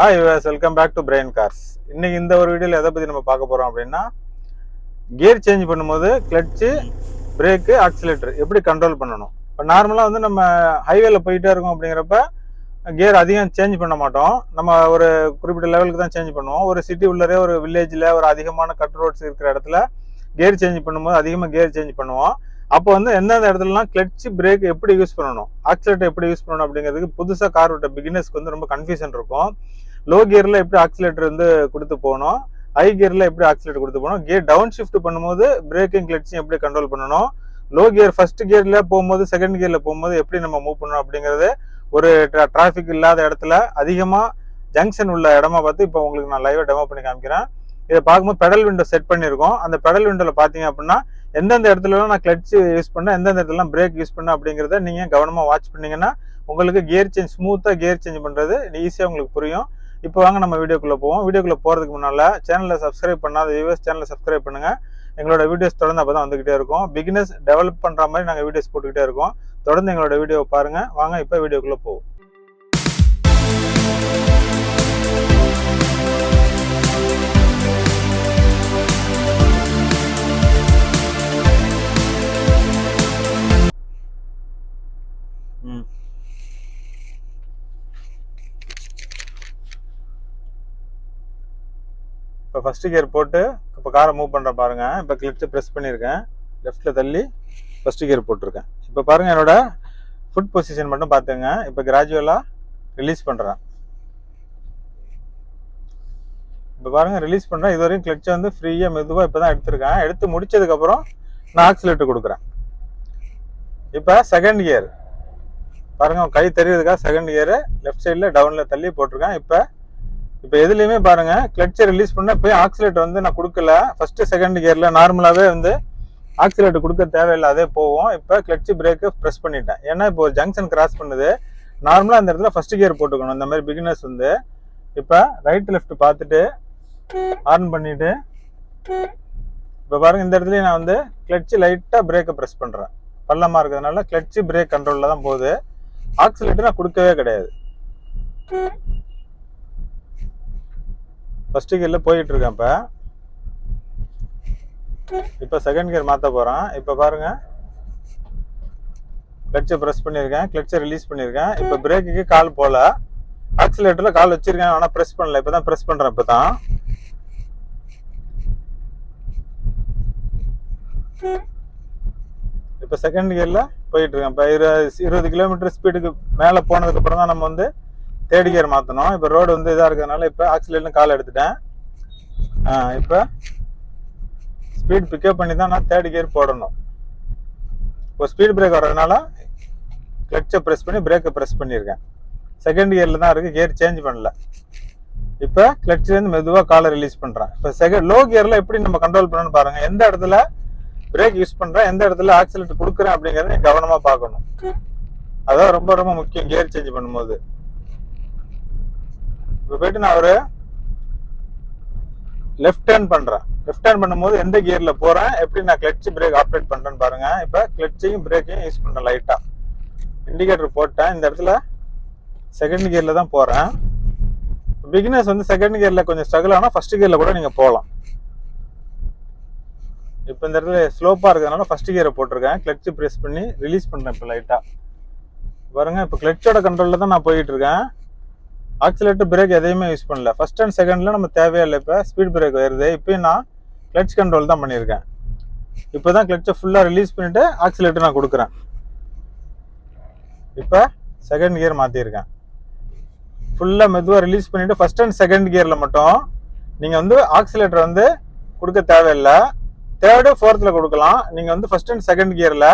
Hi welcome back to brain cars இன்னைக்கு இந்த ஒரு வீடியோவில் எதை பற்றி நம்ம பார்க்க போகிறோம் அப்படின்னா கியர் சேஞ்ச் பண்ணும்போது கிளட்ச்சு பிரேக்கு ஆக்சிலேட்டர் எப்படி கண்ட்ரோல் பண்ணணும்? இப்போ நார்மலாக வந்து நம்ம ஹைவேல போயிட்டே இருக்கோம் அப்படிங்கிறப்ப கியர் அதிகம் சேஞ்ச் பண்ண மாட்டோம். நம்ம ஒரு குறிப்பிட்ட லெவலுக்கு தான் சேஞ்ச் பண்ணுவோம். ஒரு சிட்டி உள்ளரே ஒரு வில்லேஜில் ஒரு அதிகமான கட் ரோட்ஸ் இருக்கிற இடத்துல கியர் சேஞ்ச் பண்ணும்போது அதிகமாக கியர் சேஞ்ச் பண்ணுவோம். அப்போ வந்து எந்தெந்த இடத்துலலாம் கிளச்சு பிரேக் எப்படி யூஸ் பண்ணணும்? ஆக்சிலேட்டர் எப்படி யூஸ் பண்ணணும் அப்படிங்கிறதுக்கு புதுசாக கார் விட்ட பிகினர்ஸ்க்கு வந்து ரொம்ப கன்ஃபியூஷன் இருக்கும். லோ கியரில் எப்படி ஆக்சிலேட்டர் வந்து கொடுத்து போகணும்? ஹை கியரில் எப்படி ஆக்சிலேட்டர் கொடுத்து போகணும்? கியர் டவுன் ஷிஃப்ட் பண்ணும்போது பிரேக்கிங் கிளட்சையும் எப்படி கண்ட்ரோல் பண்ணணும்? லோ கியர் ஃபர்ஸ்ட் கியரில் போகும்போது செகண்ட் கியரில் போகும்போது எப்படி நம்ம மூவ் பண்ணணும் அப்படிங்கிறது ஒரு டிராஃபிக் இல்லாத இடத்துல அதிகமாக ஜங்ஷன் உள்ள இடமா பார்த்து இப்போ உங்களுக்கு நான் லைவாக டெமோ பண்ணி காமிக்கிறேன். இதை பார்க்கும்போது பெடல் விண்டோ செட் பண்ணியிருக்கோம். அந்த பெடல் விண்டோவில் பார்த்தீங்க அப்படின்னா எந்தெந்த இடத்துலலாம் நான் கிளட்ச் யூஸ் பண்ணேன் எந்தெந்த இடத்துலலாம் பிரேக் யூஸ் பண்ணேன் அப்படிங்கிறத நீங்கள் கவனமாக வாட்ச் பண்ணீங்கன்னா உங்களுக்கு கியர் சேஞ்ச் ஸ்மூத்தாக கியர் சேஞ்ச் பண்ணுறது ஈஸியாக உங்களுக்கு புரியும். இப்போ வாங்க நம்ம வீடியோக்குள்ளே போவோம். வீடியோக்குள்ளே போகிறதுக்கு முன்னால் சேனலை சப்ஸ்கிரைப் பண்ணாத வியூவர்ஸ் சேனலை சப்ஸ்கிரைப் பண்ணுங்கள் எங்களோட வீடியோஸ் தொடர்ந்து அப்போ தான் வந்துகிட்டே இருக்கும். பிகினஸ் டெவலப் பண்ணுற மாதிரி நாங்கள் வீடியோஸ் போட்டுக்கிட்டே இருக்கோம். தொடர்ந்து எங்களோட வீடியோவை பாருங்கள் வாங்க இப்போ வீடியோக்குள்ளே போவோம். இப்போ ஃபஸ்ட்டு கியர் போட்டு இப்போ காரை மூவ் பண்ணுறேன் பாருங்க. இப்போ கிளிப்ஸை ப்ரெஸ் பண்ணியிருக்கேன். லெஃப்ட்டில் தள்ளி ஃபஸ்ட்டு கியர் போட்டிருக்கேன். இப்போ பாருங்கள் என்னோட ஃபுட் பொசிஷன் மட்டும் பார்த்துங்க. இப்போ கிராஜுவலாக ரிலீஸ் பண்ணுறேன் இப்போ பாருங்கள் ரிலீஸ் பண்ணுறேன் இது வரைக்கும் வந்து ஃப்ரீயாக மெதுவாக இப்போ தான் எடுத்திருக்கேன். எடுத்து முடிச்சதுக்கப்புறம் நான் ஆக்சிலேட்டர் கொடுக்குறேன். இப்போ செகண்ட் கியர் பாருங்கள் கை தெரியுறதுக்காக செகண்ட் கியரு லெஃப்ட் சைடில் டவுனில் தள்ளி போட்டிருக்கேன். இப்போ இப்போ எதுலையுமே பாருங்க கிளட்சை ரிலீஸ் பண்ண போய் ஆக்சிலேட்டர் வந்து நான் கொடுக்கல. ஃபர்ஸ்ட் செகண்ட் கியரில் நார்மலாகவே வந்து ஆக்சிலேட்டர் கொடுக்க தேவையில்லை அதே போவோம் இப்போ கிளட்ச் பிரேக்கு ப்ரெஸ் பண்ணிட்டேன். ஏன்னா இப்போ ஒரு ஜங்ஷன் கிராஸ் பண்ணுது. நார்மலாக அந்த இடத்துல ஃபர்ஸ்ட் கியர் போட்டுக்கணும். இந்த மாதிரி பிகினர்ஸ் வந்து. இப்போ ரைட் லெஃப்ட் பார்த்துட்டு ஆன் பண்ணிட்டு இப்போ பாருங்க இந்த இடத்துலையும் நான் வந்து கிளட்சி லைட்டாக பிரேக்கை ப்ரெஸ் பண்ணுறேன் பள்ளமாக இருக்கிறதுனால கிளட்ச் பிரேக் கண்ட்ரோலில் தான் போகுது. ஆக்சிலேட்டர் நான் கொடுக்கவே கிடையாது. ஃபர்ஸ்ட் கியரில் போயிட்டு இருக்கேன் இப்போ. இப்போ செகண்ட் கியர் மாற்ற போகிறேன் இப்போ பாருங்க. கிளச்சை ப்ரெஸ் பண்ணியிருக்கேன். கிளச்சை ரிலீஸ் பண்ணியிருக்கேன். இப்போ பிரேக்குக்கு கால் போகல ஆக்சிலேட்டரில் கால் வச்சிருக்கேன். ஆனால் ப்ரெஸ் பண்ணல. இப்போ தான் ப்ரெஸ் பண்ணுறேன் இப்போ தான் இப்போ செகண்ட் கியரில் போயிட்டு இருக்கேன். இப்போ இருபது இருபது கிலோமீட்டர் ஸ்பீடுக்கு மேலே போனதுக்கப்புறம் தான் நம்ம வந்து தேர்ட் கியர் மாற்றணும் இப்போ ரோடு வந்து இதாக இருக்கிறதுனால இப்போ ஆக்சிலேட்னு கால் எடுத்துட்டேன். இப்போ ஸ்பீட் பிக்கப் பண்ணி தான் நான் தேர்ட் கியர் போடணும். இப்போ ஸ்பீட் பிரேக் வர்றதுனால கிளட்சை ப்ரெஸ் பண்ணி பிரேக்கை ப்ரெஸ் பண்ணியிருக்கேன். செகண்ட் கியரில் தான் இருக்குது கியர் சேஞ்ச் பண்ணல. இப்போ கிளட்ச்லேருந்து மெதுவாக காலை ரிலீஸ் பண்ணுறேன் இப்போ செகண்ட் லோ கியரில் எப்படி நம்ம கண்ட்ரோல் பண்ணணும்னு பாருங்கள் எந்த இடத்துல பிரேக் யூஸ் பண்ணுறேன் எந்த இடத்துல ஆக்சிலேட்டர் கொடுக்குறேன் அப்படிங்கிறத கவனமாக பார்க்கணும். அதான் ரொம்ப ரொம்ப முக்கியம் கியர் சேஞ்ச் பண்ணும்போது. இப்போ போயிட்டு நான் ஒரு லெஃப்ட் ஹேண்ட் பண்ணுறேன் லெஃப்ட் ஹேண்ட் பண்ணும்போது எந்த கியரில் போகிறேன் எப்படி நான் கிளட்ச் பிரேக் ஆப்ரேட் பண்ணுறேன்னு பாருங்க. இப்போ கிளட்சையும் பிரேக்கையும் யூஸ் பண்ணேன் லைட்டாக இண்டிகேட்டர் போட்டேன். இந்த இடத்துல செகண்ட் கியரில் தான் போகிறேன் பிகினர்ஸ் வந்து செகண்ட் கியரில் கொஞ்சம் ஸ்ட்ரகிள் ஆனால் ஃபர்ஸ்ட் கியரில் கூட நீங்கள் போகலாம். இப்போ இந்த இடத்துல ஸ்லோப்பாக இருக்கிறதுனால ஃபர்ஸ்ட் கியரை போட்டிருக்கேன். கிளட்ச் ப்ரெஸ் பண்ணி ரிலீஸ் பண்ணேன் இப்போ லைட்டாக பாருங்க இப்போ கிளட்சோட கண்ட்ரோலில் தான் நான் போயிட்டுருக்கேன் ஆக்சிலேட்டர் பிரேக் எதையுமே யூஸ் பண்ணல. ஃபர்ஸ்ட் அண்ட் செகண்ட்ல நம்ம தேவையில்லை இப்போ. ஸ்பீட் பிரேக் வருது இப்போயும் நான் கிளட்ச் கண்ட்ரோல் தான் பண்ணியிருக்கேன். இப்போ தான் கிளட்சை ஃபுல்லாக ரிலீஸ் பண்ணிட்டு ஆக்சிலேட்டர் நான் கொடுக்குறேன். இப்போ செகண்ட் கியர் மாற்றிருக்கேன் ஃபுல்லாக மெதுவாக ரிலீஸ் பண்ணிவிட்டு ஃபர்ஸ்ட் அண்ட் செகண்ட் கியரில் மட்டும் நீங்கள் வந்து ஆக்சிலேட்டர் வந்து கொடுக்க தேவையில்லை. தேர்டு ஃபோர்த்தில் கொடுக்கலாம். நீங்கள் வந்து ஃபர்ஸ்ட் அண்ட் செகண்ட் கியரில்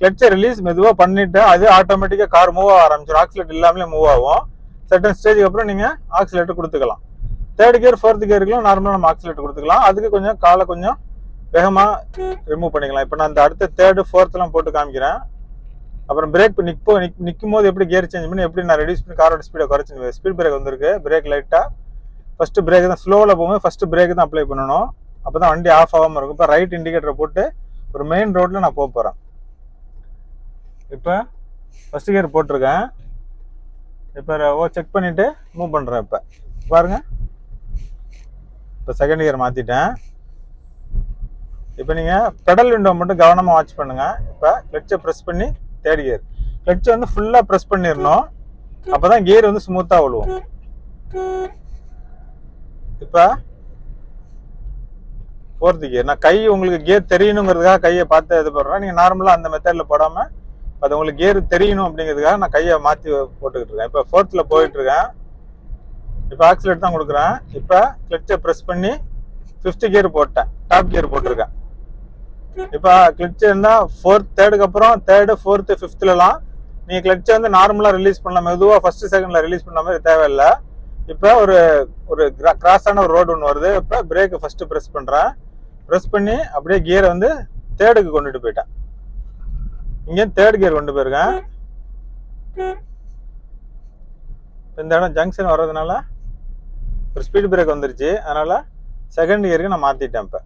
கிளட்சை ரிலீஸ் மெதுவாக பண்ணிவிட்டு அது ஆட்டோமேட்டிக்காக கார் மூவ் ஆக ஆரம்பிச்சிடும் ஆக்சிலேட்டர் இல்லாமலே மூவ் ஆகும். செகண்ட் ஸ்டேஜுக்கு அப்புறம் நீங்கள் ஆக்சிலேட்டர் கொடுத்துக்கலாம். தேர்ட் கியர் ஃபோர்த் கியருக்குலாம் நார்மலாக நம்ம ஆக்சிலேட்டர் கொடுத்துக்கலாம். அதுக்கு கொஞ்சம் காலை கொஞ்சம் வேகமாக ரிமூவ் பண்ணிக்கலாம். இப்போ நான் இந்த அடுத்த தேர்டு ஃபோர்த்லாம் போட்டு காமிக்கிறேன். அப்புறம் பிரேக் நிற்போ நிக் நிற்கும் போது எப்படி கியர் சேஞ்ச் பண்ணி எப்படி நான் ரெடியூஸ் பண்ணி காரோட ஸ்பீடை குறைச்சி ஸ்பீட் பிரேக் வந்திருக்கு. பிரேக் லைட்டாக ஃபஸ்ட்டு பிரேக் தான் ஸ்லோவில் போகும்போது ஃபஸ்ட்டு பிரேக் தான் அப்ளை பண்ணணும். அப்போ தான் வண்டி ஆஃப் ஆகாமல் இருக்கும். இப்போ ரைட் இண்டிகேட்டரை போட்டு ஒரு மெயின் ரோட்டில் நான் போக போகிறேன் இப்போ ஃபஸ்ட்டு கியர் போட்டிருக்கேன். இப்போ ஓ செக் பண்ணிவிட்டு மூவ் பண்ணுறேன் இப்போ. பாருங்க. இப்போ செகண்ட் கியர் மாற்றிட்டேன் இப்போ நீங்கள் பெடல் விண்டோ மட்டும் கவனமாக வாட்ச் பண்ணுங்கள் இப்போ கிளச்சை ப்ரெஸ் பண்ணி தேர்ட் கியர் கிளச்சை வந்து ஃபுல்லாக ப்ரெஸ் பண்ணிடணும் அப்போ தான் கியர் வந்து ஸ்மூத்தாக விழுவும் இப்போ ஃபோர்த்து கியர் நான் கை உங்களுக்கு கியர் தெரியணுங்கிறதுக்காக கையை பார்த்து இது பண்ணுறேன் நீங்கள் நார்மலாக அந்த மெத்தடில் போடாமல் அது உங்களுக்கு கியர் தெரியணும் அப்படிங்கிறதுக்காக நான் கையை மாற்றி போட்டுக்கிட்டு இருக்கேன். இப்போ ஃபோர்த்தில் போயிட்டுருக்கேன் இப்போ ஆக்சிலேட் தான் கொடுக்குறேன். இப்போ கிளச்சை ப்ரெஸ் பண்ணி ஃபிஃப்த் கியர் போட்டேன். டாப் கியர் போட்டிருக்கேன். இப்போ கிளச் இருந்தால் ஃபோர்த் தேர்டுக்கு அப்புறம் தேர்டு ஃபோர்த்து ஃபிஃப்த்லலாம் நீங்கள் கிளச்சை வந்து நார்மலாக ரிலீஸ் பண்ணலாம் மெதுவாக ஃபர்ஸ்ட் செகண்டில் ரிலீஸ் பண்ண மாதிரி தேவையில்லை. இப்போ ஒரு ஒரு கிராஸான ஒரு ரோடு ஒன்று வருது. இப்போ பிரேக்கை ஃபஸ்ட்டு ப்ரெஸ் பண்ணுறேன் ப்ரெஸ் பண்ணி அப்படியே கியரை வந்து தேர்டுக்கு கொண்டுட்டு போயிட்டேன். இங்கே தேர்ட் கியர் கொண்டு போயிருக்கேன் இப்ப இந்த இடம் ஜங்ஷன் வர்றதுனால ஒரு ஸ்பீட் பிரேக் வந்துருச்சு. அதனால செகண்ட் கியருக்கு நான் மாத்திட்டேன் இப்போ.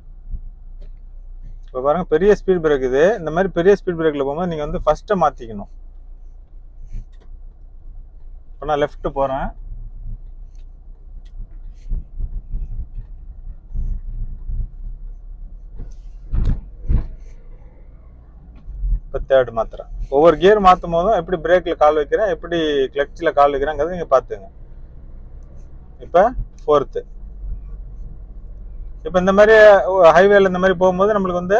இப்போ பாருங்க பெரிய ஸ்பீட் பிரேக் இது. இந்த மாதிரி பெரிய ஸ்பீட் பிரேக்ல போகும்போது நீங்க வந்து ஃபர்ஸ்ட்டை மாத்திக்கணும். இப்போ நான் லெஃப்ட் போறேன். தேர்ட் மாத்திரை. ஒவ்வொரு கியர் மாற்றும் போதும் எப்படி பிரேக்கில் கால் வைக்கிறேன் எப்படி கிளச்சில் கால் வைக்கிறேங்கிறத நீங்கள் பார்த்துங்க இப்போ ஃபோர்த்து இப்போ இந்த மாதிரி ஹைவேல இந்த மாதிரி போகும்போது நம்மளுக்கு வந்து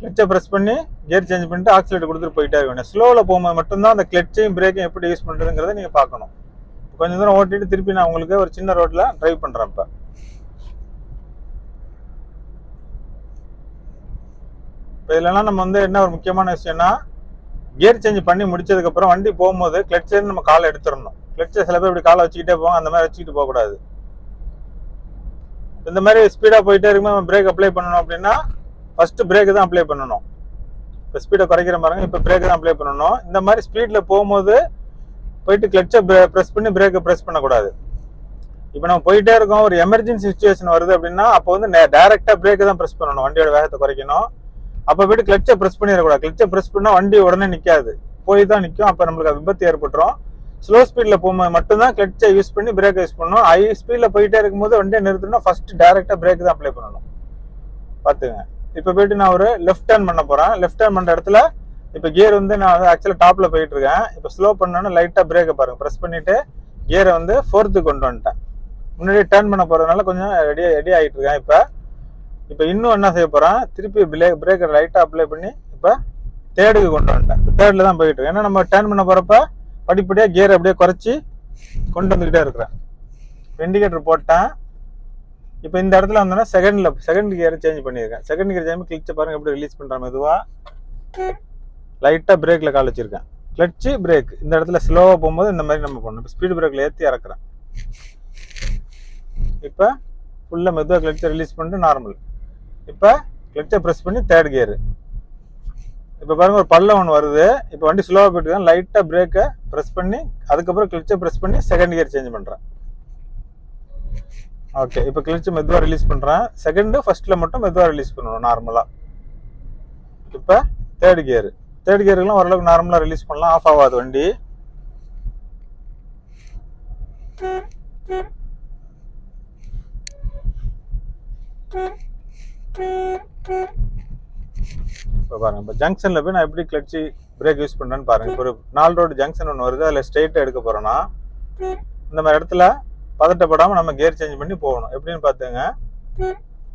கிளச்சை ப்ரெஸ் பண்ணி கியர் சேஞ்ச் பண்ணிட்டு ஆக்சிலேட்டர் கொடுத்துட்டு போயிட்டே இருக்கணும். ஸ்லோவில் போகும்போது மட்டும்தான் அந்த கிளச்சையும் பிரேக்கையும் எப்படி யூஸ் பண்ணுறதுங்கிறத நீங்கள் பார்க்கணும். கொஞ்சம் தூரம் ஓட்டிட்டு திருப்பி நான் உங்களுக்கு ஒரு சின்ன ரோட்டில் ட்ரைவ் பண்ணுறேன் இப்போ. இப்போ இல்லைனா நம்ம வந்து என்ன ஒரு முக்கியமான விஷயம்னா கியர் சேஞ்ச் பண்ணி முடிச்சதுக்கப்புறம் வண்டி போகும்போது கிளட்சர் நம்ம காலை எடுத்துடணும். கிளட்சர் சில பேர் இப்படி காலை வச்சுக்கிட்டே போவாங்க அந்த மாதிரி வச்சுக்கிட்டு போகக்கூடாது. இந்த மாதிரி ஸ்பீடாக போயிட்டே இருக்கும்போது நம்ம பிரேக் அப்ளை பண்ணணும் அப்படின்னா ஃபஸ்ட்டு பிரேக்கு தான் அப்ளை பண்ணணும். இப்போ ஸ்பீடை குறைக்கிற பாருங்க இப்போ பிரேக்கு தான் அப்ளை பண்ணணும். இந்த மாதிரி ஸ்பீடில் போகும்போது போயிட்டு கிளச்சை ப்ரெஸ் பண்ணி பிரேக்கை ப்ரெஸ் பண்ணக்கூடாது. இப்போ நம்ம போயிட்டே இருக்கோம் ஒரு எமர்ஜென்சி சுச்சுவேஷன் வருது அப்படின்னா அப்போ வந்து டைரெக்டாக பிரேக்கு தான் ப்ரெஸ் பண்ணணும் வண்டியோட வேகத்தை குறைக்கணும். அப்போ போயிட்டு கிளச்சை ப்ரெஸ் பண்ணிடக்கூடாது. கிளச்சை ப்ரெஸ் பண்ணால் வண்டி உடனே நிற்காது போய் தான் நிற்கும் அப்போ நம்மளுக்கு விபத்து ஏற்பட்டுரும். ஸ்லோ ஸ்பீடில் போகும்போது மட்டும்தான் கிளச்சை யூஸ் பண்ணி பிரேக்கை யூஸ் பண்ணணும். ஹை ஸ்பீடில் போயிட்டே இருக்கும்போது வண்டியை நிறுத்தணும்னா ஃபஸ்ட்டு டேரெக்டாக பிரேக் தான் அப்ளை பண்ணணும். பார்த்துங்க இப்போ போயிட்டு நான் ஒரு லெஃப்ட் டேர்ன் பண்ண போகிறேன் லெஃப்ட் டேர்ன் பண்ணுற இடத்துல இப்போ கியர் வந்து நான் வந்து ஆக்சுவலாக டாப்பில் போயிட்டு இருக்கேன். இப்போ ஸ்லோ பண்ணோன்னா லைட்டாக பிரேக்கை பாருங்கள் ப்ரெஸ் பண்ணிட்டு கியரை வந்து ஃபோர்த்துக்கு கொண்டு வந்துட்டேன். முன்னாடி டேர்ன் பண்ண போகிறதுனால கொஞ்சம் ரெடி ரெடி ஆகிட்டு இருக்கேன். இப்போ இப்போ இன்னும் என்ன செய்ய போகிறான் திருப்பி பிரேக் பிரேக்கர் லைட்டாக அப்ளை பண்ணி இப்போ தேர்டுக்கு கொண்டு வந்துட்டேன். தேர்டில் தான் போயிட்டு இருக்கேன் ஏன்னா நம்ம டேர்ன் பண்ண போகிறப்ப படிப்படியாக கியர் அப்படியே குறைச்சி கொண்டு வந்துக்கிட்டே இருக்கிறேன். இண்டிகேட்டர் போட்டேன். இப்போ இந்த இடத்துல வந்தோன்னா செகண்டில் செகண்ட் கியர் சேஞ்ச் பண்ணியிருக்கேன். செகண்ட் கியர் சேஞ்ச் கிளிச்சை பாருங்க எப்படி ரிலீஸ் பண்ணுறேன் மெதுவாக லைட்டாக பிரேக்கில் கால் வச்சுருக்கேன். கிளச்சு பிரேக் இந்த இடத்துல ஸ்லோவாக போகும்போது இந்த மாதிரி நம்ம பண்ணணும். இப்போ ஸ்பீடு பிரேக்கில் ஏற்றி இறக்குறேன். இப்போ ஃபுல்லாக மெதுவாக கிளச்சை ரிலீஸ் பண்ணிட்டு நார்மல் இப்போ கிளச்சை ப்ரெஸ் பண்ணி தேர்ட் கியரு இப்போ பாருங்கள் ஒரு பள்ளம் ஒன்று வருது. இப்போ வண்டி ஸ்லோவாக போயிட்டு தான் லைட்டாக பிரேக்கை ப்ரெஸ் பண்ணி அதுக்கப்புறம் கிளச்சை ப்ரெஸ் பண்ணி செகண்ட் கியர் சேஞ்ச் பண்ணுறேன் ஓகே இப்போ கிளச்சு மெதுவாக ரிலீஸ் பண்ணுறேன் செகண்டு ஃபர்ஸ்ட்டில் மட்டும் மெதுவாக ரிலீஸ் பண்ணணும் நார்மலாக இப்போ தேர்ட் கியர் தேர்ட் கியருக்குலாம் ஓரளவுக்கு நார்மலாக ரிலீஸ் பண்ணலாம். ஆஃப் ஆகாது வண்டி. இப்போ பாருங்க இப்போ ஜங்ஷனில் போய் நான் எப்படி கிளச்சி பிரேக் யூஸ் பண்ணுறேன்னு பாருங்க. இப்போ ஒரு நாலு ரோடு ஜங்ஷன் ஒன்று வருது அதில் ஸ்ட்ரெயிட்டாக எடுக்க போகிறோன்னா இந்த மாதிரி இடத்துல பதட்டப்படாமல் நம்ம கியர் சேஞ்ச் பண்ணி போகணும். எப்படின்னு பார்த்துங்க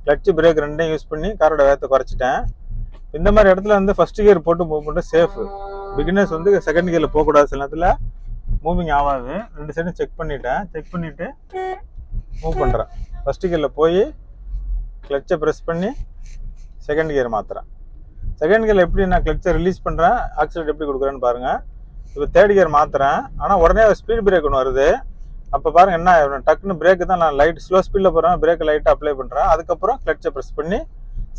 கிளச்சு பிரேக் ரெண்டையும் யூஸ் பண்ணி காரோட வேகத்தை குறைச்சிட்டேன். இந்த மாதிரி இடத்துல வந்து ஃபர்ஸ்ட் கியர் போட்டு மூவ் பண்ணுறது சேஃப் பிகினர்ஸ் வந்து செகண்ட் கியரில் போகக்கூடாது. சில நேரத்தில் மூவிங் ஆகாது. ரெண்டு சைடும் செக் பண்ணிட்டேன். செக் பண்ணிவிட்டு மூவ் பண்ணுறேன் ஃபர்ஸ்ட் கியரில் போய் கிளச்சை ப்ரெஸ் பண்ணி செகண்ட் கியர் மாற்றுறேன் செகண்ட் கியர் எப்படி நான் கிளச்சை ரிலீஸ் பண்ணுறேன் ஆக்சிலேட் எப்படி கொடுக்குறேன்னு பாருங்கள் இப்போ தேர்ட் கியர் மாற்றுறேன் ஆனால் உடனே ஸ்பீட் பிரேக் ஒன்று வருது. அப்போ பாருங்கள் என்ன டக்குன்னு பிரேக்கு தான் நான் லைட் ஸ்லோ ஸ்பீடில் போகிறேன் பிரேக் லைட்டாக அப்ளை பண்ணுறேன் அதுக்கப்புறம் கிளச்சை ப்ரெஸ் பண்ணி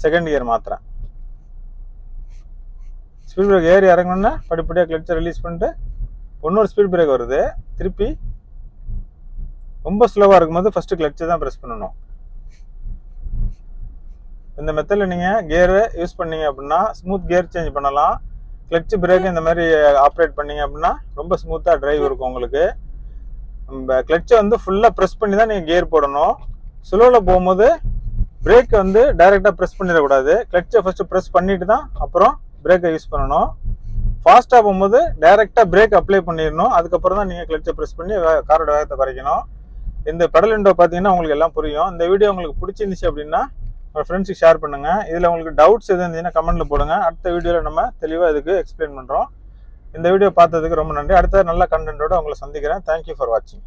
செகண்ட் கியர் மாற்றுறேன் ஸ்பீட் பிரேக் ஏறி இறங்கணுன்னா படிப்படியாக கிளச்சை ரிலீஸ் பண்ணிட்டு இன்னொரு ஸ்பீட் பிரேக் வருது. திருப்பி ரொம்ப ஸ்லோவாக இருக்கும்போது ஃபஸ்ட்டு கிளச்சை தான் ப்ரெஸ் பண்ணணும். இந்த மெத்தடில் நீங்கள் கியரு யூஸ் பண்ணீங்க அப்படின்னா ஸ்மூத் கியர் சேஞ்ச் பண்ணலாம். கிளச் பிரேக் இந்த மாதிரி ஆப்ரேட் பண்ணீங்க அப்படின்னா ரொம்ப ஸ்மூத்தாக டிரைவ் இருக்கும் உங்களுக்கு. நம்ம கிளட்சை வந்து ஃபுல்லாக ப்ரெஸ் பண்ணி தான் நீங்கள் கியர் போடணும். ஸ்லோவில் போகும்போது பிரேக் வந்து டைரெக்டாக ப்ரெஸ் பண்ணிடக்கூடாது. கிளட்சை ஃபஸ்ட்டு ப்ரெஸ் பண்ணிட்டு தான் அப்புறம் பிரேக்கை யூஸ் பண்ணணும். ஃபாஸ்ட்டாக போகும்போது டைரெக்டாக பிரேக் அப்ளை பண்ணிடணும். அதுக்கப்புறம் தான் நீங்கள் கிளட்சை ப்ரெஸ் பண்ணி காரோட வேகத்தை குறைக்கணும். இந்த பெடல் விண்டோ பார்த்தீங்கன்னா உங்களுக்கு எல்லாம் புரியும். இந்த வீடியோ உங்களுக்கு பிடிச்சிருந்துச்சு அப்படின்னா உங்கள் ஃப்ரெண்ட்ஸுக்கு ஷேர் பண்ணுங்கள் இதில் உங்களுக்கு டவுட்ஸ் எதுவும் இருந்துச்சுன்னா கமெண்ட்டில் போடுங்க. அடுத்த வீடியோவில் நம்ம தெளிவாக இதுக்கு எக்ஸ்பிளைன் பண்ணுறோம் இந்த வீடியோ பார்த்ததுக்கு ரொம்ப நன்றி. அடுத்த நல்ல கண்டென்ட்டோட உங்களை சந்திக்கிறேன். தேங்க்யூ ஃபார் வாட்சிங்